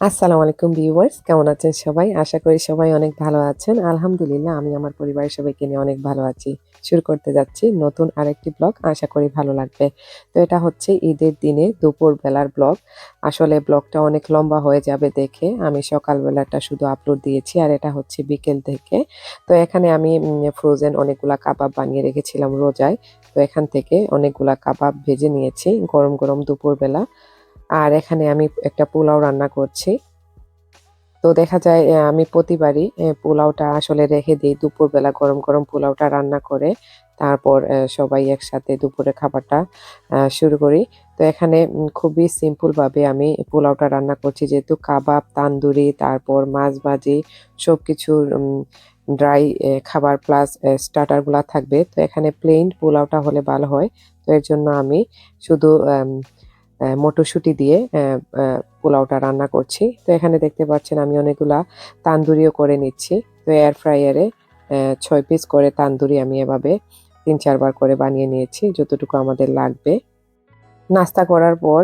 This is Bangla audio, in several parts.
আসসালামু আলাইকুম ভিউয়ার্স, কেমন আছেন সবাই? আশা করি সবাই অনেক ভালো আছেন। আলহামদুলিল্লাহ, আমি আমার পরিবারের সবাইকে নিয়ে অনেক ভালো আছি। শুরু করতে যাচ্ছি নতুন আরেকটি ব্লগ, আশা করি ভালো লাগবে। তো এটা হচ্ছে ঈদের দিনে দুপুর বেলার ব্লগ। আসলে ব্লগটা অনেক লম্বা হয়ে যাবে দেখে। আমি সকালবেলাটা শুধু আপলোড দিয়েছি আর এটা হচ্ছে বিকেল থেকে। তো এখানে আমি ফ্রোজেন অনেকগুলা কাবাব বানিয়ে রেখেছিলাম রোজায়। তো এখান থেকে অনেকগুলা কাবাব ভেজে নিয়েছি গরম গরম দুপুরবেলা। আর এখানে আমি একটা পোলাও রান্না করছি। তো দেখা যায় আমি প্রতিবারই পোলাওটা আসলে রেখে দিই। দুপুরবেলা গরম গরম পোলাওটা রান্না করে, তারপর সবাই একসাথে দুপুরে খাবারটা শুরু করি। তো এখানে খুবই সিম্পলভাবে আমি পোলাওটা রান্না করছি। যেহেতু কাবাব, তান্দুরি, তারপর মাছ ভাজি সবকিছু ড্রাই খাবার প্লাস স্টার্টারগুলা থাকবে। তো এখানে প্লেন পোলাওটা হলে ভালো হয়। তো এর জন্য আমি শুধু মটরশুঁটি দিয়ে পোলাওটা রান্না করছি। তো এখানে দেখতে পাচ্ছেন আমি অনেকগুলা তান্দুরিও করে নিচ্ছি। তো এয়ার ফ্রায়ারে ছয় পিস করে তান্দুরি আমি এভাবে তিন চারবার করে বানিয়ে নিয়েছি, যতটুকু আমাদের লাগবে। নাস্তা করার পর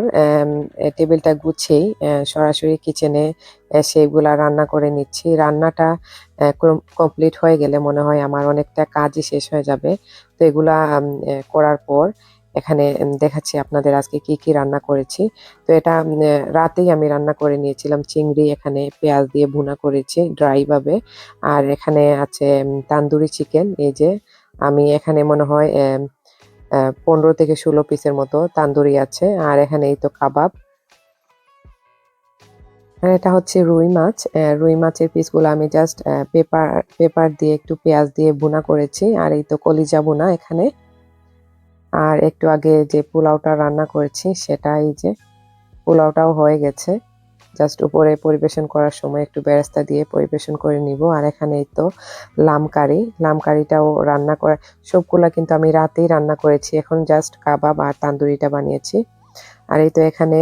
টেবিলটা গুছেই সরাসরি কিচেনে এসে এগুলা রান্না করে নিচ্ছি। রান্নাটা কমপ্লিট হয়ে গেলে মনে হয় আমার অনেকটা কাজই শেষ হয়ে যাবে। তো এগুলা করার পর এখানে দেখাচ্ছি আপনাদের আজকে কি কি রান্না করেছি। তো এটা রাতেই আমি রান্না করে নিয়েছিলাম চিংড়ি, এখানে পেঁয়াজ দিয়ে ভুনা করেছি ড্রাইভাবে আর এখানে আছে তান্দুরি চিকেন এই যে আমি এখানে মনে হয় পনেরো থেকে ষোলো পিসের মতো তান্দুরি আছে। আর এখানে এই তো কাবাব। আর এটা হচ্ছে রুই মাছ। রুই মাছের পিসগুলো আমি জাস্ট পেপার পেপার দিয়ে একটু পেঁয়াজ দিয়ে বোনা করেছি। আর এই তো কলিজা বোনা এখানে। আর একটু আগে যে পোলাওটা রান্না করেছি, সেটা এই যে পোলাওটাও হয়ে গেছে। জাস্ট উপরে পরিবেশন করার সময় একটু বেরেস্তা দিয়ে পরিবেশন করে নিব। আর এখানেই তো লামকারি লামকারিটাও রান্না করা, সবগুলা কিন্তু আমি রাতেই রান্না করেছি। এখন জাস্ট কাবাব আর তান্দুরিটা বানিয়েছি। আর এই তো এখানে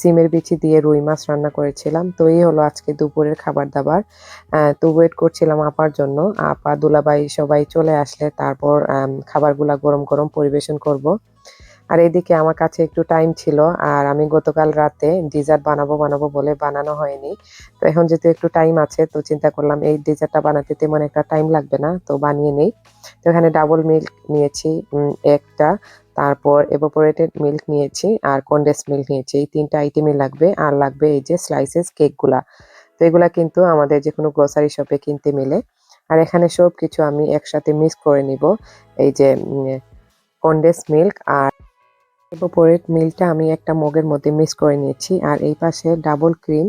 সিমের বিচি দিয়ে রুই মাছ রান্না করেছিলাম। তো এই হলো আজকে দুপুরের খাবার দাবার। তো ওয়েট করছিলাম আপার জন্য। আপা দুলাবাই সবাই চলে আসলে তারপর খাবারগুলা গরম গরম পরিবেশন করব। আর এদিকে আমার কাছে একটু টাইম ছিল, আর আমি গতকাল রাতে ডিজার্ট বানাবো বানাবো বলে বানানো হয়নি। তো এখন যেহেতু একটু টাইম আছে, তো চিন্তা করলাম এই ডিজার্টটা বানাতে তেমন একটা টাইম লাগবে না, তো বানিয়ে নেই। তো এখানে ডাবল মিল্ক নিয়েছি একটা, তারপর এভাপোরেটেড মিল্ক নিয়েছি, আর কন্ডেন্স মিল্ক নিয়েছি। এই তিনটা আইটেমই লাগবে, আর লাগবে এই যে স্লাইসেস কেকগুলা তো এগুলা কিন্তু আমাদের যে কোনো গ্রোসারি শপে কিনতে মিলে। আর এখানে সব কিছু আমি একসাথে মিক্স করে নিব, এই যে কন্ডেন্স মিল্ক আর এভাপোরেট মিল্কটা আমি একটা মগের মধ্যে মিক্স করে নিয়েছি আর এই পাশে ডাবল ক্রিম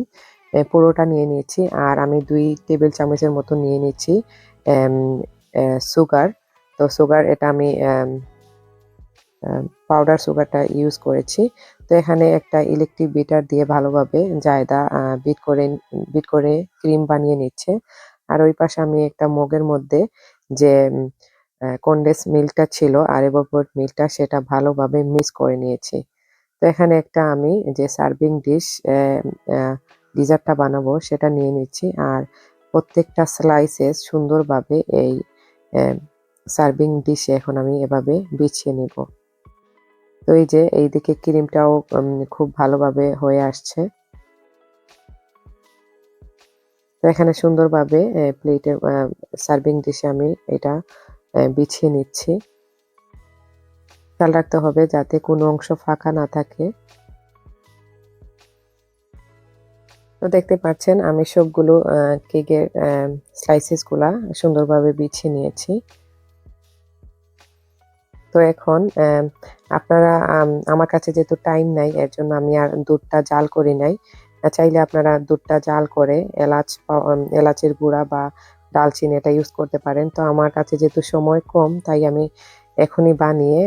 পুরোটা নিয়ে নিয়েছি আর আমি দুই টেবিল চামচের মতো নিয়ে নিয়েছি সুগার তো সুগার এটা আমি পাউডার সুগারটা ইউজ করেছি। তো এখানে একটা ইলেকট্রিক বিটার দিয়ে ভালোভাবে জায়দা বিট করে বিট করে ক্রিম বানিয়ে নিচ্ছে। আর ওই পাশে আমি একটা মগের মধ্যে যে কন্ডেন্স মিল্কটা ছিল, আর এভাপোরেট মিল্কটা সেটা ভালোভাবে মিক্স করে নিয়েছি। তো এখানে একটা আমি যে সার্ভিং ডিশ ডিজার্টটা বানাবো সেটা নিয়ে নিচ্ছি। আর প্রত্যেকটা স্লাইসেস সুন্দরভাবে এই সার্ভিং ডিশে এখন আমি এভাবে বিছিয়ে নিব। তো এই যে এইদিকে ক্রিমটাও খুব ভালোভাবে হয়ে আসছে। তো এখানে সুন্দরভাবে প্লেটে সার্ভিং ডিশে আমি এটা বিছিয়ে নিচ্ছি। খেয়াল রাখতে হবে যাতে কোনো অংশ ফাঁকা না থাকে। তো দেখতে পাচ্ছেন, আমি সবগুলো কেকের স্লাইসেসগুলা সুন্দরভাবে বিছিয়ে নিয়েছি। তো এখন আপনারা আমার কাছে যেহেতু টাইম নাই, এর জন্য আমি আর দুধটা জাল করি নাই। চাইলে আপনারা দুধটা জাল করে এলাচ এলাচের গুঁড়া বা ডালচিনি এটা ইউজ করতে পারেন। তো আমার কাছে যেহেতু সময় কম, তাই আমি এখনই বানিয়ে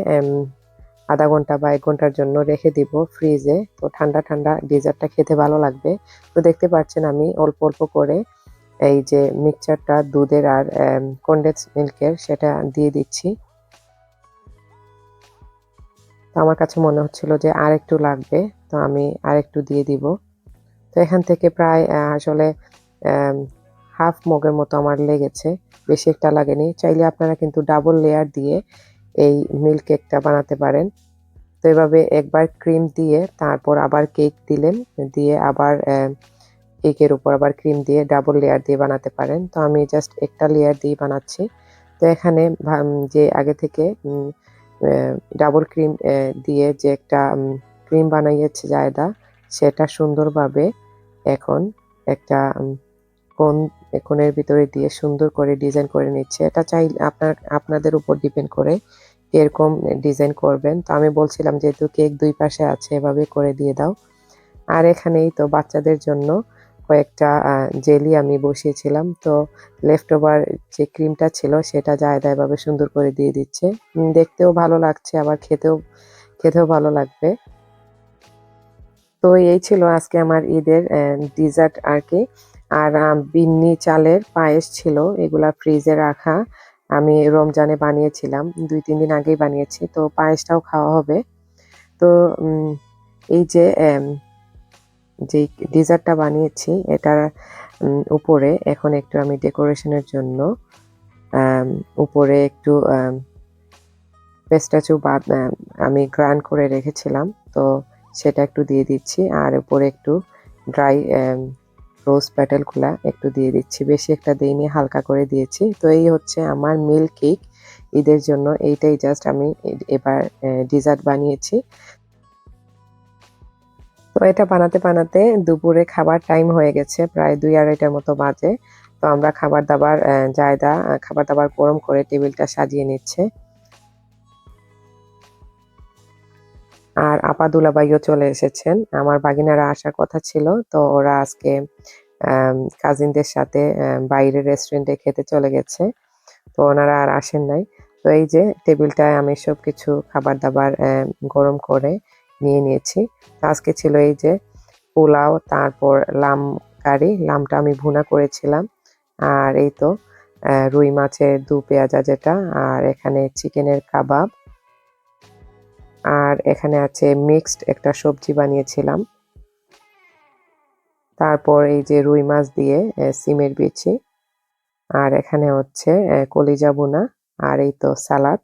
আধা ঘণ্টা বা এক ঘণ্টার জন্য রেখে দিব ফ্রিজে তো ঠান্ডা ঠান্ডা ডেজার্টটা খেতে ভালো লাগবে। তো দেখতে পাচ্ছেন আমি অল্প অল্প করে এই যে মিক্সচারটা দুধের আর কন্ডেন্স মিল্কের সেটা দিয়ে দিচ্ছি। তো আমার কাছে মনে হচ্ছিল যে আর একটু লাগবে, তো আমি আর একটু দিয়ে দিব। তো এখান থেকে প্রায় আসলে হাফ মগের মতো আমার লেগেছে, বেশি একটা লাগেনি। চাইলে আপনারা কিন্তু ডাবল লেয়ার দিয়ে এই মিল্ক কেকটা বানাতে পারেন। তো এভাবে একবার ক্রিম দিয়ে তারপর আবার কেক দিলেন, দিয়ে আবার কেকের উপর আবার ক্রিম দিয়ে ডাবল লেয়ার দিয়ে বানাতে পারেন। তো আমি জাস্ট একটা লেয়ার দিয়ে বানাচ্ছি। তো এখানে যে আগে থেকে ডাবল ক্রিম দিয়ে যে একটা ক্রিম বানাইয়েছে জায়দা, সেটা সুন্দরভাবে এখন একটা কোন কোণের ভিতরে দিয়ে সুন্দর করে ডিজাইন করে নিচ্ছে। এটা চাই আপনার, আপনাদের উপর ডিপেন্ড করে কীরকম ডিজাইন করবেন। তো আমি বলছিলাম যেহেতু কেক দুই পাশে আছে, এভাবে করে দিয়ে দাও। আর এখানেই তো বাচ্চাদের জন্য কয়েকটা জেলি আমি বসিয়েছিলাম। তো লেফট ওভার যে ক্রিমটা ছিল সেটা জায়দা এভাবে সুন্দর করে দিয়ে দিচ্ছে। দেখতেও ভালো লাগছে, আবার খেতেও খেতেও ভালো লাগবে। তো এই ছিল আজকে আমার ঈদের ডিজার্ট আর কি। আর বিন্নি চালের পায়েস ছিল, এগুলা ফ্রিজে রাখা। আমি রমজানে বানিয়েছিলাম, দুই, তিন দিন আগেই বানিয়েছি, তো পায়েসটাও খাওয়া হবে। তো এই যে যে ডিজার্টটা বানিয়েছি, এটার উপরে এখন একটু আমি ডেকোরেশনের জন্য উপরে একটু পেস্টাচু বাদ আমি গ্রাইন্ড করে রেখেছিলাম, তো সেটা একটু দিয়ে দিচ্ছি, আর উপরে একটু ড্রাই রোজ প্যাটেলগুলা একটু দিয়ে দিচ্ছি। বেশি একটা দিইনি, হালকা করে দিয়েছি। তো এই হচ্ছে আমার মিল্ক কেক ঈদের জন্য এইটাই জাস্ট আমি এবার ডিজার্ট বানিয়েছি। তো এটা বানাতে বানাতে দুপুরে খাবার টাইম হয়ে গেছে, প্রায় দুই আড়াইটার মতো বাজে। তো আমরা খাবার দাবার জায়দা খাবার দাবার গরম করে টেবিলটা সাজিয়ে নিচ্ছে। আর আপা দুলাবাইও চলে এসেছেন। আমার বাগিনারা আসার কথা ছিল তো ওরা আজকে কাজিনদের সাথে আহ, বাইরের রেস্টুরেন্টে খেতে চলে গেছে তো ওনারা আর আসেন নাই। তো এই যে টেবিলটায় আমি সব কিছু খাবার দাবার গরম করে নিয়ে নিয়েছি। আজকে ছিল এই যে পোলাও তারপর লাম কারি লামটা আমি ভুনা করেছিলাম। আর এই তো রুই মাছের দু পেঁয়াজা যেটা আর এখানে চিকেনের কাবাব আর এখানে আছে মিক্সড একটা সবজি বানিয়েছিলাম। তারপর এই যে রুই মাছ দিয়ে সিমের বিচি। আর এখানে হচ্ছে কলিজা বুনা আর এই তো সালাদ।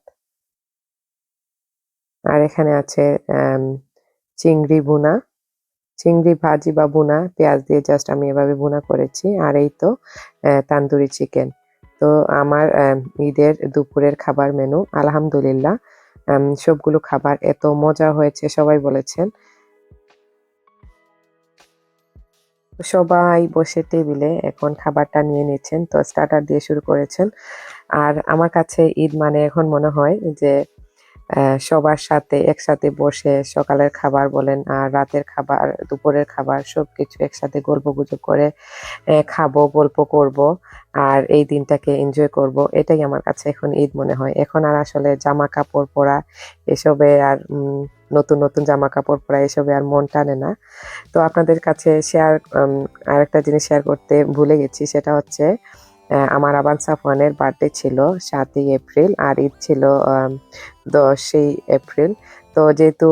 আর এখানে আছে চিংড়ি বুনা চিংড়ি ভাজি বা বুনা পেঁয়াজ দিয়ে জাস্ট আমি এভাবে বুনা করেছি। আর এই তো তান্দুরি চিকেন তো আমার আম, ঈদের দুপুরের খাবার মেনু আলহামদুলিল্লাহ। সবগুলো খাবার এত মজা হয়েছে, সবাই বলেছেন। সবাই বসে টেবিলে এখন খাবারটা নিয়ে নিচ্ছেন, তো স্টার্টার দিয়ে শুরু করেছেন। আর আমার কাছে ঈদ মানে এখন মনে হয় যে সবার সাথে একসাথে বসে সকালের খাবার বলেন, আর রাতের খাবার, দুপুরের খাবার সবকিছু একসাথে গল্প গুজব করে খাব, গল্প করব, আর এই দিনটাকে এনজয় করব। এটাই আমার কাছে এখন ঈদ মনে হয়। এখন আর আসলে জামা কাপড় পরা, এসবে আর নতুন নতুন জামা কাপড় পরা এসবে আর মন টানে না। তো আপনাদের কাছে শেয়ার আরেকটা জিনিস শেয়ার করতে ভুলে গেছি, সেটা হচ্ছে আমার আবান সাফওয়ানের বার্থডে ছিল সাতই এপ্রিল, আর ঈদ ছিল দশই এপ্রিল। তো যেহেতু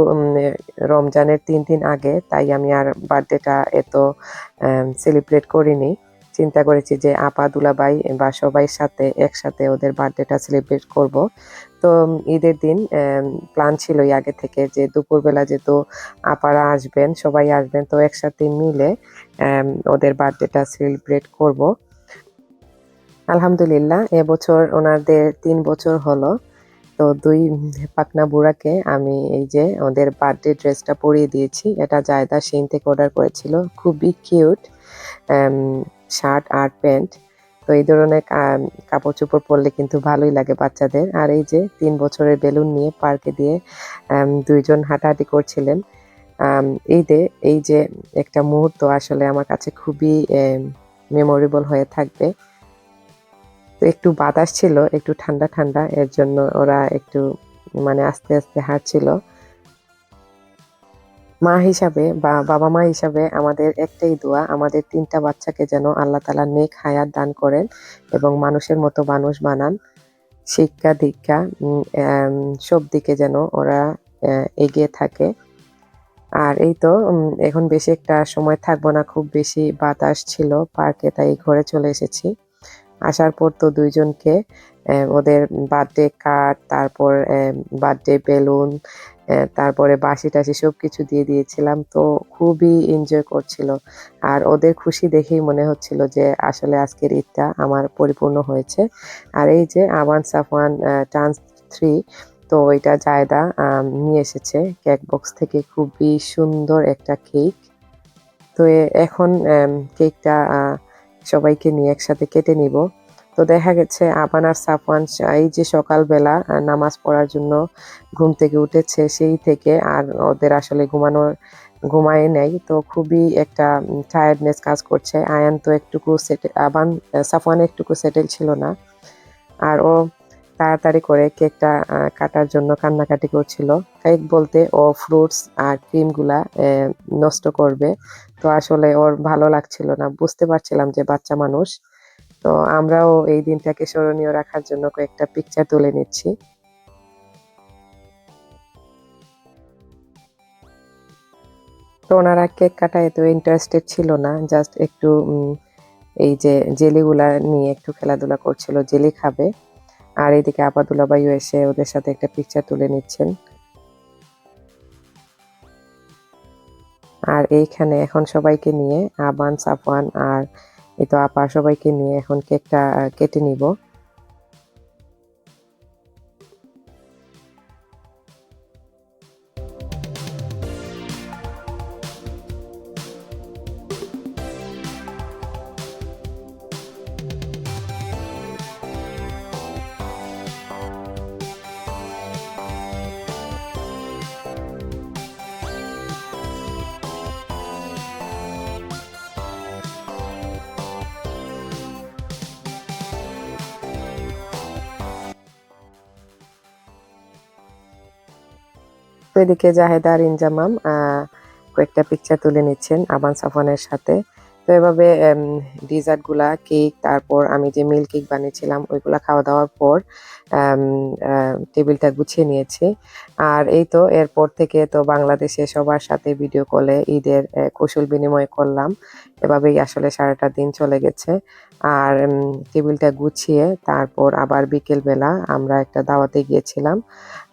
রমজানের তিন দিন আগে, তাই আমি আর বার্থডেটা এত সেলিব্রেট করিনি। চিন্তা করেছি যে আপা দুলাবাই বা সবাই সাথে, একসাথে ওদের বার্থডেটা সেলিব্রেট করব। তো ঈদের দিন প্ল্যান ছিলই আগে থেকে যে দুপুরবেলা যেহেতু আপারা আসবেন, সবাই আসবেন, তো একসাথে মিলে ওদের বার্থডেটা সেলিব্রেট করব। আলহামদুলিল্লাহ এবছর ওনাদের তিন বছর হলো। তো দুই পাকনা বুড়াকে আমি এই যে ওদের বার্থডে ড্রেসটা পরিয়ে দিয়েছি। এটা জায়দা সেইন থেকে অর্ডার করেছিল। খুবই কিউট শার্ট আর প্যান্ট তো এই ধরনের কাপড় চোপড় পরলে কিন্তু ভালোই লাগে বাচ্চাদের। আর এই যে তিন বছরের বেলুন নিয়ে পার্কে দিয়ে দুইজন হাঁটাহাঁটি করছিলেন। যে এই যে একটা মুহূর্ত আসলে আমার কাছে খুবই মেমোরেবল হয়ে থাকবে। তো একটু বাতাস ছিল, একটু ঠান্ডা ঠান্ডা, এর জন্য ওরা একটু মানে আস্তে আস্তে হাঁটছিল। মা হিসাবে বা বাবা মা হিসাবে আমাদের একটাই দোয়া, আমাদের তিনটা বাচ্চাকে যেন আল্লাহ তালা নেক হায়াত দান করেন এবং মানুষের মতো মানুষ বানান। শিক্ষা, দীক্ষা সব দিকে যেন ওরা এগিয়ে থাকে। আর এই তো এখন বেশি একটা সময় থাকব না, খুব বেশি বাতাস ছিল পার্কে, তাই ঘরে চলে এসেছি। আসার পর তো দুইজনকে ওদের বার্থডে কার্ড তারপর বার্থডে বেলুন তারপরে বাসি টাসি সব কিছু দিয়ে দিয়েছিলাম। তো খুবই এনজয় করছিল। আর ওদের খুশি দেখেই মনে হচ্ছিল যে আসলে আজকের ঈদটা আমার পরিপূর্ণ হয়েছে। আর এই যে আবান সাফওয়ান টান্স থ্রি তো এটা জায়দা নিয়ে এসেছে কেক বক্স থেকে। খুবই সুন্দর একটা কেক তো এখন কেকটা সবাইকে নিয়ে একসাথে কেটে নিব। তো দেখা গেছে আবান আর সাফওয়ান এই যে সকালবেলা নামাজ পড়ার জন্য ঘুম থেকে উঠেছে, সেই থেকে আর ওদের আসলে ঘুমানোর, ঘুমায় নেই। তো খুবই একটা টায়ার্ডনেস কাজ করছে। আয়ান তো একটুকু সেটে আবান সাফওয়ান একটুকু সেটেল ছিল না। আর ও তাড়াতাড়ি করে কেকটা কাটার জন্য কান্নাকাটি করছিল। কেক বলতে ও ফ্রুটস আর ক্রিমগুলা নষ্ট করবে। তো আসলে ওর ভালো লাগছিল না। বুঝতে পারছিলাম যে বাচ্চা মানুষ। তো আমরাও এই দিনটাকে স্মরণীয় রাখার জন্য কয়েকটা পিকচার তুলে নিচ্ছি। তো ওনারা কেক কাটায় এত ইন্টারেস্টেড ছিল না। জাস্ট একটু এই যে জেলিগুলা নিয়ে একটু খেলাধুলা করছিল, জেলি খাবে। আর এইদিকে আপাদুল্লা ভাইও এসে ওদের সাথে একটা পিকচার তুলে নিচ্ছেন। আর এইখানে এখন সবাইকে নিয়ে আবান, সাফওয়ান আর এই তো আপা সবাইকে নিয়ে এখন কেকটা কেটে নিব। এদিকে জাহেদা আর ইনজামাম কয়েকটা পিকচার তুলে নিচ্ছেন আবান সাফানের সাথে। তো এভাবে ডিজার্টগুলা কেক তারপর আমি যে মিল্ক কেক বানিয়েছিলাম ওইগুলা খাওয়া দাওয়ার পর টেবিলটা গুছিয়ে নিয়েছি। আর এই তো এরপর থেকে তো বাংলাদেশে সবার সাথে ভিডিও কলে ঈদের কৌশল বিনিময় করলাম। এভাবেই আসলে সারাটা দিন চলে গেছে। আর টেবিলটা গুছিয়ে তারপর আবার বিকেল বেলা আমরা একটা দাওয়াতে গিয়েছিলাম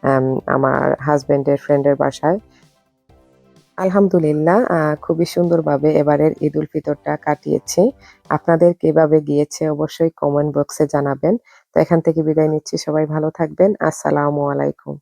আম, আমার হাজবেন্ডের ফ্রেন্ডের বাসায়। আলহামদুলিল্লাহ খুবই সুন্দরভাবে এবারের ঈদ উল ফিতরটা কাটিয়েছি। আপনাদের কীভাবে গিয়েছে অবশ্যই কমেন্ট বক্সে জানাবেন। তো এখান থেকে বিদায় নিচ্ছি। সবাই ভালো থাকবেন। আসসালামু আলাইকুম।